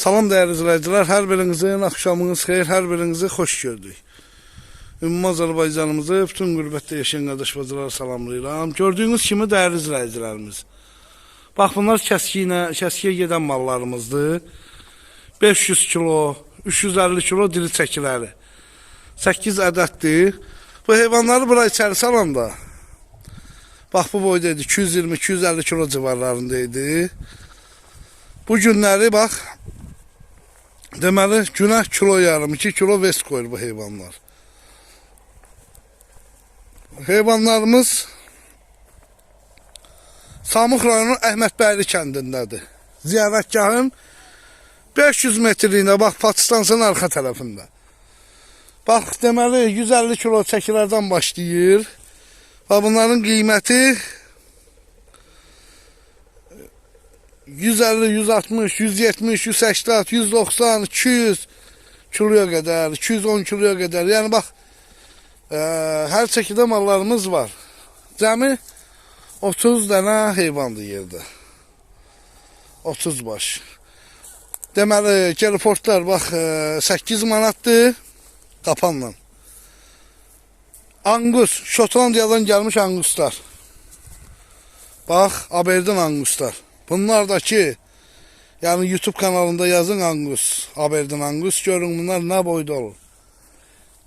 Salam değerli izleyiciler, her birinizin akşamınız xeyir, her birinizi hoş gördük. Ümumi Azərbaycanımızı bütün qürbətdə yaşayan qardaş bacılara salamlayıram. Gördüyünüz kimi dəyərli izləyicilərimiz. Bax bunlar kəskiyinə, kəskiyə gedən mallarımızdır. 500 kilo, 350 kilo diri çəkiləri. 8 ədəddir. Bu heyvanları bura içəri salanda bax bu boydaydı 220-250 kilo civarlarındaydı. Bu günləri bax deməli günə kilo yarım, 2 kilo vest koyur bu heyvanlar. Heyvanlarımız Samux rayonu Əhmədbəyli kəndindədir. Ziyarətgahın 500 metrliyində bax Pakistansın arxa tərəfində. Bax deməli 150 kilo çəkilərdən başlayır. Və bunların qiyməti 150, 160, 170, 180, 190, 200 kiloya qədər, 210 kiloya qədər. Yəni bax, ə, hər çəkidə mallarımız var. Cəmi 30 dənə heyvandır yerdə. 30 baş. Deməli, geliportlar bax ə, 8 manatdır qapanla. Angus, Şotlandiyadan gəlmiş anguslar. Bax, Aberdin anguslar. Bunlar da ki, yani YouTube kanalında yazın Angus, Aberdin Angus, görün bunlar ne boyda olur.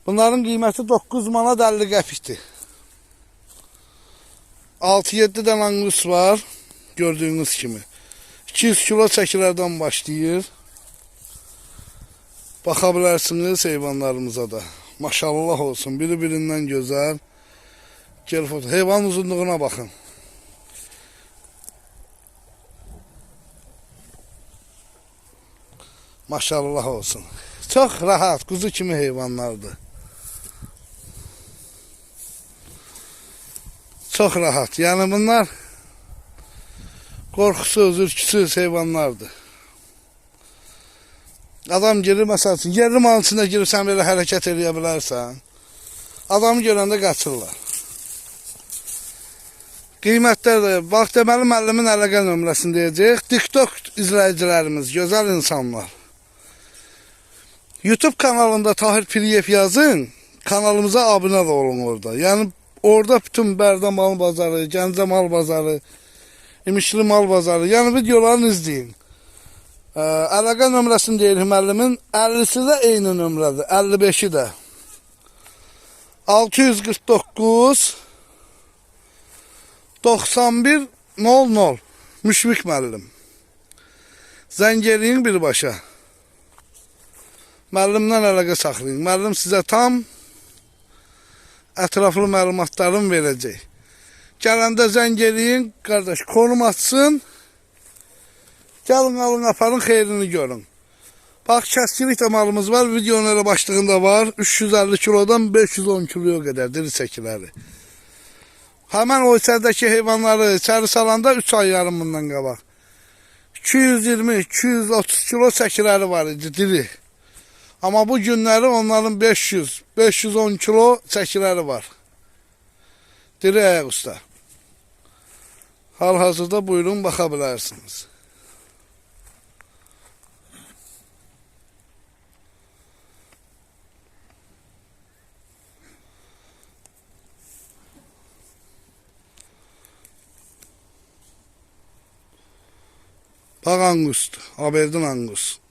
Bunların qiyməti 9 manat 50 qəpikdir. 6-7 dən Angus var, gördüyünüz kimi. 200 kilo çəkilərdən başlayır. Baxa bilərsiniz heyvanlarımıza da. Maşallah olsun, biri birindən gözəl. Gel foto. Heyvan uzunluğuna baxın. Maşallah olsun. Çok rahat, kuzu kimi heyvanlardır. Çok rahat. Yani bunlar korkusuz, ürküsüz heyvanlardır. Adam girir üçün, yerli malın içində giribsən belə hərəkət eləyə bilərsən. Adamı görəndə qaçırlar. Qiymətlər də, bax deməli müəllimin əlaqə nömrəsini deyəcək. TikTok izləyicilərimiz, gözəl insanlar. YouTube kanalında Tahir Piriyev yazın. Kanalımıza abone olun orada. Yani orada bütün Bərdə mal bazarı, Gəncə mal bazarı, İmişli mal bazarı. Yani videolarını izleyin. Ee, əlaqə nömrəsini deyir müəllimin. 50'si də eyni nömrədir. 55'i də. 649 91 00 Müşfik müəllim. Zəng eləyin birbaşa. Müəllimdən əlaqə saxlayın. Müəllim sizə tam ətraflı məlumatlarını verəcək. Gələndə zəng eləyin, qardaş, konum atsın. Gəlin alın, aparın, xeyrini görün. Bax, kəskilik də malımız var. Videonun elə başlığında var. 350 kilodan 510 kiloya qədər diri çəkiləri. Həmən o içərdəki heyvanları içəri salanda 3 ay yarım bundan qabaq. 220-230 kilo çəkiləri var idi, diri. Ama bu günləri onların 500, 510 kilo çəkiləri var. Diri ayaq usta. Hal-hazırda buyurun baxa bilərsiniz. Bax Angus, Aberdin Angus.